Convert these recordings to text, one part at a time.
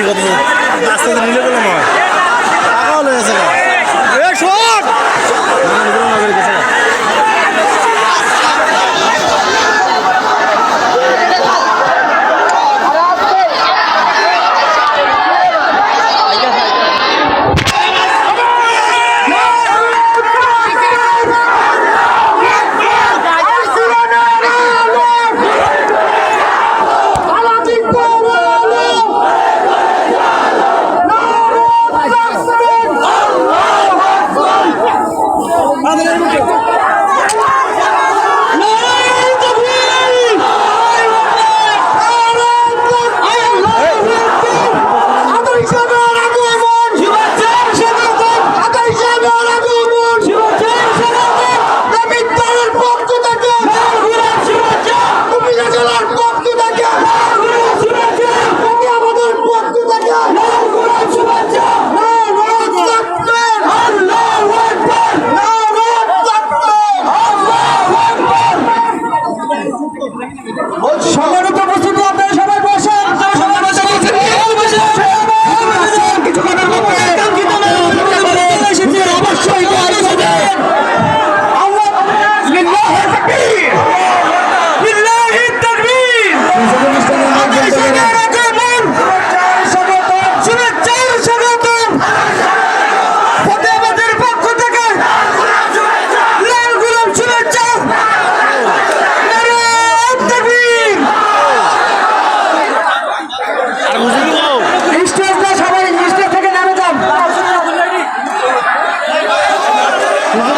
দিছি কথা আস্তে আস্তে নিলে বলে নয় পাগল হয়ে গেছে গা। এ শোন না, না, নিবো না, করে গেছে গা। সম্মানিত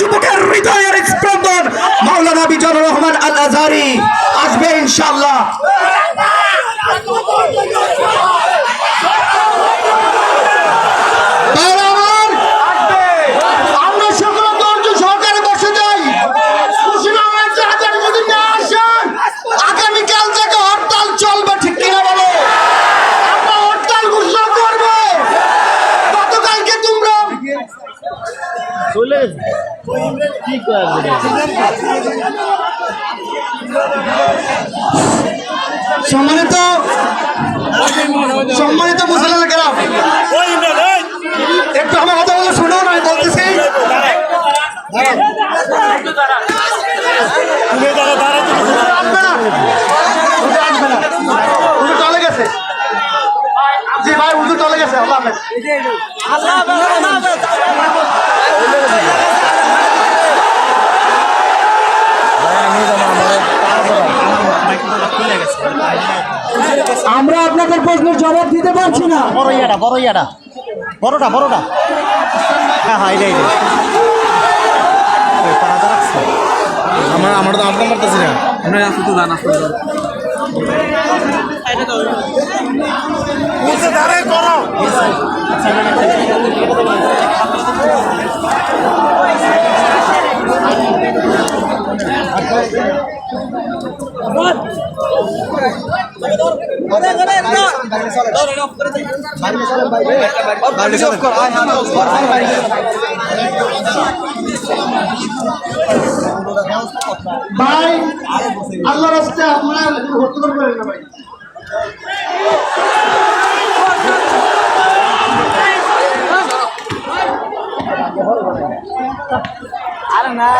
যুবকের হৃদয়ের স্পন্দন মাওলানা বিজয় রহমান আল আজারি আসবে। ইনশাল্লাহ ভাইরা কি সম্মানিত সম্মানিত মুসলিম গ্রাম একটু আমার কথা বলে শুনো না আমি বলতেছি। চলে গেছে জি ভাই উঠে চলে গেছে আল্লাহ হাফেজ। আমরা আপনাদের প্রশ্নের জবাব দিতে পারছি না। বড় ইয়াটা বড় ইয়াটা বড়টা বড়টা। হ্যাঁ হ্যাঁ এটাই আমার আমরা তো আসতে পারতেছি না। আমরা আসতে তো জান আসতে তো ভাই আল্লাহ রাস্তে আপনারা হত্যা করেন না ভাই। আরে না।